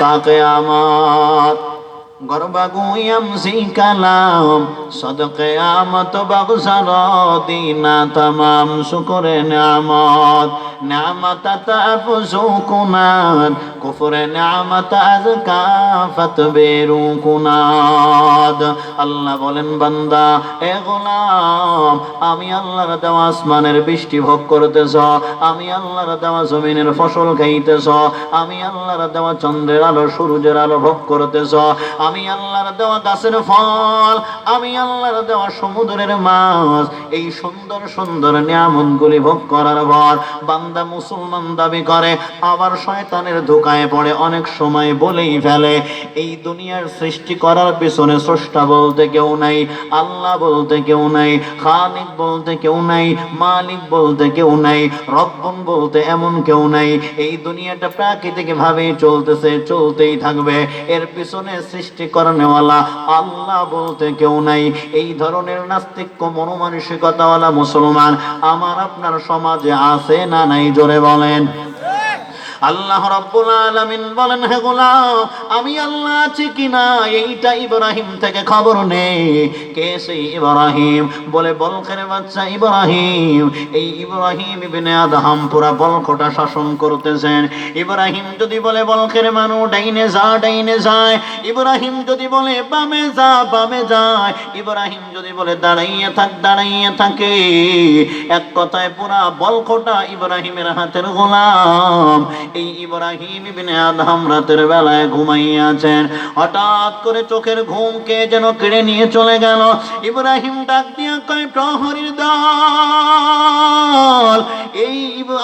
তাকে আমার গর্বাগুয়াম সি কালাম সদকে আমত বাগসার দিনা তাম শুকরে নামত নামত তাফ সুকুনাত কুফরে নামত আজকা ফতবেরু আল্লাহ বলেন, বান্দা, এ গোলাম, আমি আল্লাহর দেওয়া আসমানের বৃষ্টি ভোগ করতেছ, আমি আল্লাহর দেওয়া জমিনের ফসল খাইতেছ, আমি আল্লাহর দেওয়া চন্দ্রের আলো, সূর্যের আলো ভোগ করতেছ, আমি আল্লাহর দেওয়া গাছের ফল, আমি আল্লাহর দেওয়া সমুদ্রের মাছ, এই সুন্দর সুন্দর নিয়ামতগুলি ভোগ করার পর বান্দা মুসলমান দাবি করে, আবার শয়তানের ধোকায় পড়ে অনেক সময় বলেই ফেলে। এই দুনিয়ার সৃষ্টি করার পিছনে স্রষ্টা বলতে কেউ নাই, আল্লাহ বলতে কেউ নাই খালিক বলতে কেউ নাই, মালিক বলতে কেউ নাই, রব্বন বলতে এমন কেউ নাই। এই দুনিয়াটা প্রাকৃতিক ভাবে চলতেছে, চলতেই থাকবে। এর পিছনে সৃষ্টি করানেওয়ালা আল্লাহ বলতে কেউ নাই। এই ধরনের নাস্তিক্য মনোমানসিকতাওয়ালা মুসলমান, আমার আপনার সমাজে আছে না নাই? জোরে বলেন আল্লাহ রাব্বুল আলামিন বলেন, হে গোলাম, আমি আল্লাহ আছি কিনা এইটা ইব্রাহিম থেকে খবর নেই কে সেই ইব্রাহিম? বলে, বলখের বাচ্চা ইব্রাহিম। এই ইব্রাহিম ইবনে আদহাম পুরা বলখটা শাসন করতেছেন। ইব্রাহিম যদি বলে, বলখের মানু, ডাইনে যা, ডাইনে যায়। ইব্রাহিম যদি বলে, বামে যা, বামে যায়। ইব্রাহিম যদি বলে, দাঁড়াইয়ে থাক, দাঁড়াইয়ে থাকে। এক কথায় পুরা বলখটা ইব্রাহিমের হাতের গোলাম। এই ইব্রাহিম ইবনে আদহাম রাতের বেলায় ঘুমাইয়াছেন। হঠাৎ করে চোখের ঘুমকে যেন কেড়ে নিয়ে চলে গেল। ইব্রাহিম ডাক দিয়া কয়, প্রহরীর দল, এই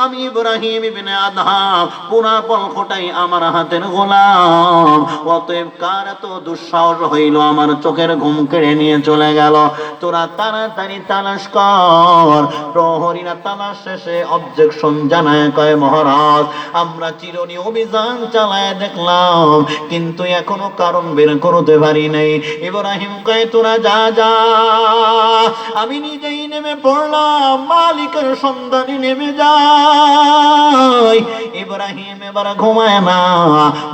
আমি ইব্রাহিম ইবনে আদহাম পুরা পলকটাই আমার হাতের গোলাম। অতএব কার এত দুঃসাহস হইল? আমার চোখের ঘুম কেড়ে নিয়ে চলে গেল। তোরা তাড়াতাড়ি তালাশ কর। প্রহরীরা তালাশ শেষে অবজেকশন জানায়, কয়, মহারাজ আমরা চিরনি অভিযান চালায় দেখলাম, কিন্তু এখনও কারণ বের করতে পারি নাই। ইব্রাহিম কয়, তোরা যা যা। আমি নিজেই নেমে পড়লাম, মালিকের সন্ধানে নেমে যাই। ইব্রাহিম এবার ঘুমায় না,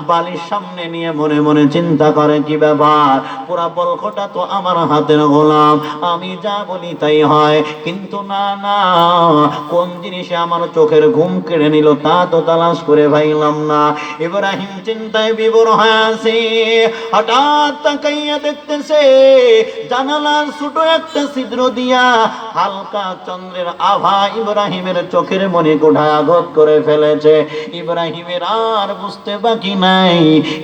বালির সামনে নিয়ে মনে মনে চিন্তা করে, কি ব্যাপার? পুরা বলকটা তো আমার হাতের গোলাম, আমি যা বলি তাই হয়। কিন্তু না না, কোন জিনিসে আমার চোখের ঘুম কেড়ে নিল তা তো তালাশ করে পাইলাম না। ইব্রাহিম চিন্তায় বিবর হয়ে আছে হঠাৎ তাকাইয়া দেখতেছে, জানালার ছোট একটা ছিদ্র দিয়া হালকা চন্দ্রের আভা ইব্রাহিমের চোখের মনে কোঠা আঘাত করে ফেলেছে। ইব্রাহিমের আর বুঝতে বাকি নাই।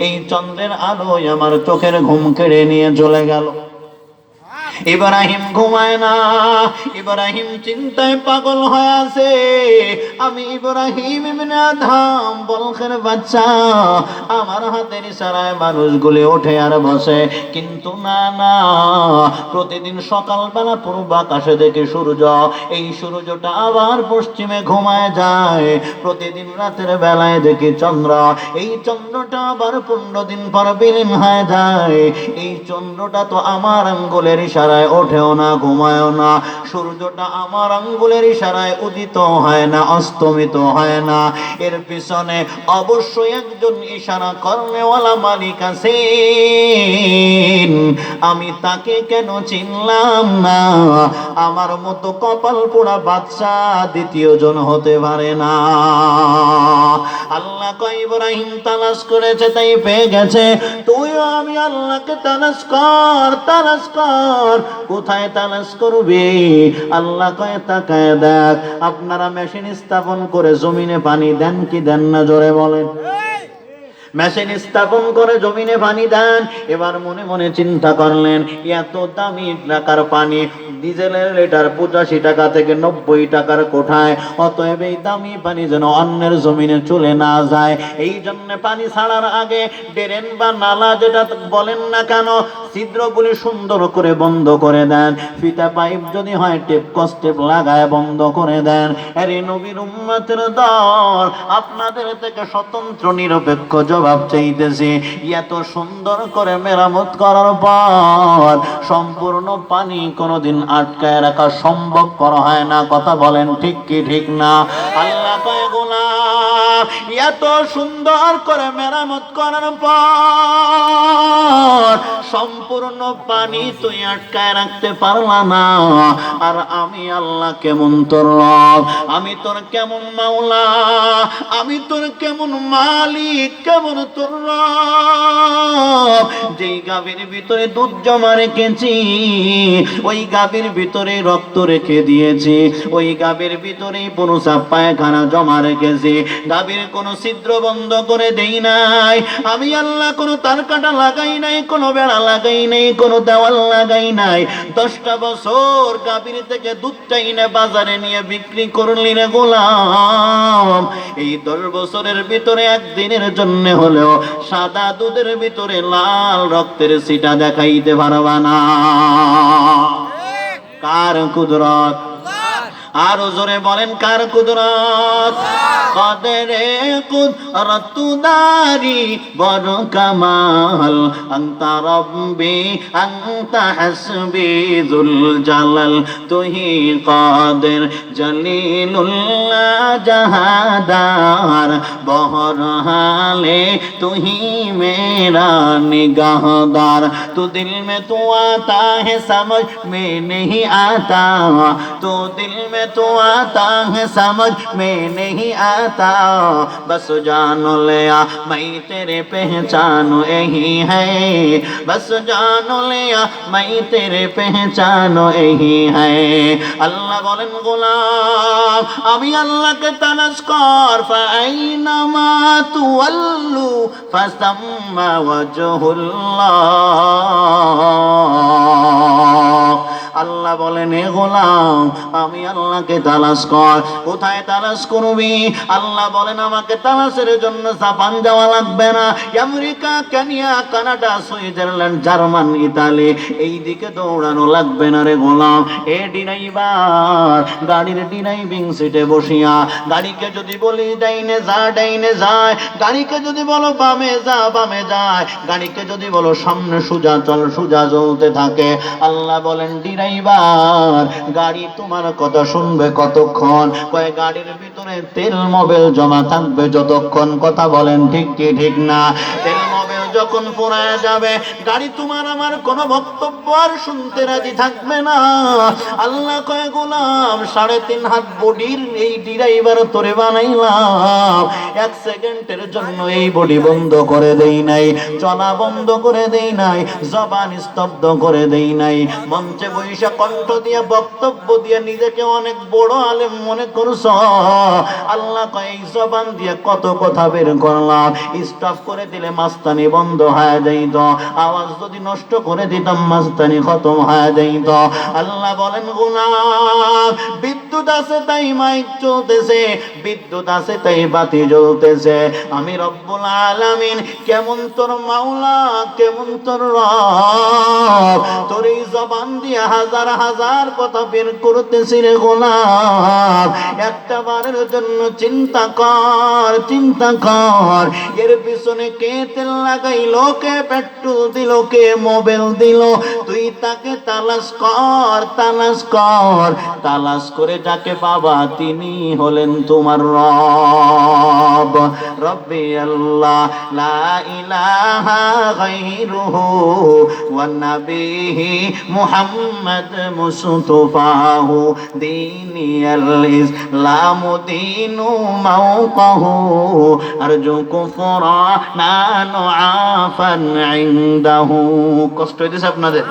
এই চন্দ্রের আলোয় আমার চোখের ঘুম কেড়ে নিয়ে চলে গেল। ইব্রাহিম ঘুমায় না, ইব্রাহিম চিন্তায় পাগল হয়ে আছে। আমি ইব্রাহিম ইবনে আদম বলখের বাচ্চা, আমার হাতের ইশারায় মানুষগুলি ওঠে আর বসে। কিন্তু না না, প্রতিদিন সকালবেলা পূর্ব আকাশে দেখে সূর্য। এই সূর্যটা আবার পশ্চিমে ঘুমায় যায়। প্রতিদিন রাতের বেলায় দেখি চন্দ্র। এই চন্দ্রটা আবার পনেরো দিন পর বিলীন হয়ে যায়। এই চন্দ্রটা তো আমার আঙ্গুলের ইশারায় ওঠেও না, ঘুমায়ও না। সূর্যটা আমার আঙ্গুলের ইশারায় উদিত হয় না, অস্তমিত হয় না। এর পিছনে অবশ্যই একজন ইশারা কর্মেওয়ালা মালিক আছে আমি তাকে কেন চিনলাম না? আমার মতো কপাল পোড়া বাচ্চা দ্বিতীয় জন হতে পারে না। আল্লাহ কয়, ইব্রাহিম তালাশ করেছে, তাই পেয়ে গেছে। তুইও আমি আল্লাহকে তালাশ কর তালাশ কর। কোথায় তালাশ করবে? আল্লাহ কয়, তাকায় দেখ, আপনারা মেশিন স্থাপন করে জমিনে পানি দেন কি দেন না, জোরে বলেন। মেশিন স্থাপন করে জমিনে পানি দেন, এবার মনে মনে চিন্তা করলেন, এত দামি টাকার পানি ডিজেলের লিটার পঁচাশি টাকা থেকে নব্বই টাকার কোঠায়। অতএব এই দামি পানি যেন অন্যের জমিনে চলে না যায়। এই জন্য পানি ছাড়ার আগে ড্রেন বা নালা যেটা বলেন না কেন, ছিদ্রগুলি সুন্দর করে বন্ধ করে দেন। ফিতা পাইপ যদি হয় টেপ কস্টেপ লাগায় বন্ধ করে দেন। আরে নবীর উম্মতের দল, আপনাদের থেকে স্বতন্ত্র, নিরপেক্ষ জবাব চাইতেছি। এত সুন্দর করে মেরামত করার পর সম্পূর্ণ পানি কোনোদিন আটকায় রাখা সম্ভব করা হয় না। কথা বলেন ঠিক কি ঠিক না? আল্লাহ এত সুন্দর করে মেরামত করার পর সম্পূর্ণ পানি তুই আটকায় রাখতে পারলা না। আর আমি আল্লাহ কেমন তোর আমি তোর কেমন মাওলা? আমি তোর কেমন মালিক? কেমন তোর রব? যেই গাভীর ভিতরে দুধ জমা রেখেছি, ওই গাভীর ভিতরে রক্ত রেখে দিয়েছি। ওই গাভীর ভিতরে পুরুষাপ পায়খানা জমা রেখেছি। গাভীর কোনো ছিদ্র বন্ধ করে দেই নাই। আমি আল্লাহ কোনো তার কাটা লাগাই নাই কোনো বেড়া লাগাই নাই কোনো দেওয়াল লাগাই নাই। দশটা বছর গাভীর থেকে দুধটাই না বাজারে নিয়ে বিক্রি করলি রে গোলাম। এই দশ বছরের ভিতরে একদিনের জন্য হলেও সাদা দুধের ভিতরে লাল রক্তের সিটা দেখাইতে পারবা না। কার কুদরত? আর জোরে বলেন, কার কুদরত? কদরে কুদরত দারি বড় কামাল। আন্তা রব্বি, আন্তা হাসবি জুল জালাল। তুহি কাদের জলিলুল্লাহ জাহাদার বহর হালে তুহি মেরা নিগাহদার। তু দিল মে তু আতা হে সমঝ মে নহীं আতা। তু দিল মে में तू आता है समझ में नहीं आता बस जान लिया मैं तेरे पहचान यही है बस जान लिया मैं तेरे पहचान यही है আল্লাহ বলেন গোলাম আমি আল্লাহকে তালাশ কর ফাইনামা তুয়াল্লু ফাসাম্মা ওয়াজহুল্লাহ আল্লাহ বলেন এ গোলাম, আমি আল্লাহকে তালাশ কর। কোথায় তালাশ করবি? আল্লাহ বলেন, আমাকে তালাশের জন্য জাপান যাওয়া লাগবে না। America, Kenya, Canada, Switzerland, German, Italy এই দিকে দৌড়ানো লাগবে না রে গোলাম। এ ডিনাইবার গাড়ির ডিনাইভিং সিটে বসিয়া, গাড়িকে যদি বলি, ডাইনে যা, ডাইনে যায় গাড়িকে যদি বলো, বামে যা, বামে যায় গাড়িকে যদি বলো, সামনে সুজা চল, সুজা চলতে থাকে। আল্লাহ বলেন ডিরাইভার গাড়ি তোমার কথা শুনবে কতক্ষণ? কয় গাড়ির ভিতরে তেল মোবাইল জমা থাকবে যতক্ষণ? কথা বলেন ঠিক কি ঠিক না? তেল মোবিল যখন পোড়ায় যাবে, গাড়ি তোমার আমার কোনো বক্তব্য আর শুনতে রাজি থাকবে না। আল্লাহ কয়, গোলাম, সাড়ে তিন হাত বডির এই ডিরাইভার তোরে বানাইলাম। এক সেকেন্ডের জন্য এই বডি বন্ধ করে দেই নাই, চলা বন্ধ করে দেই নাই, জবান স্তব্ধ করে দেই নাই। মঞ্চে বৈশা কণ্ঠ দিয়ে বক্তব্য দিয়ে নিজেকে অনেক বড় আলেম মনে করছ। আল্লাহ কয়, এই জবান দিয়ে কত কথা বের করলাম। স্টপ করে দিলে মাস্তানি বন্ধ হয়ে যাইত। আওয়াজ যদি নষ্ট করে দিতাম মাস্তানি খতম হয়ে যাইত। আল্লাহ বলেন গুলাম বিদ্যুৎ আছে তাই মাইক চলতেছে, বিদ্যুৎ আছে তাই বাতি জ্বলতেছে। আমি রব্বুল আলামিন, কেমন তোর মাওলা, কেমন তোর রব, তোর এই জবান দিয়ে হাজার হাজার কথা বের করতেছি রে গোলাম। একটা বারের জন্য চিন্তা কর চিন্তা কর। এর পিছনে কে তেল লাগাইলো, কে পেট্রোল দিল, কে মোবাইল দিল? তুই তাকে তালাশ কর তালাশ কর, তালাশ করে যাকে বাবা তিনি হলেন তোমার রব। রব্বি আল্লাহ, লা ইলাহা গায়রুহু ওয়া নাবিহি মুহাম্মদ মুস্তাফাহু। দীনিয়াল ইসলাম দীনু মাওকাহু আরজু কুফরানা আফান ইনদাহু। কষ্ট হইতেছে আপনাদের।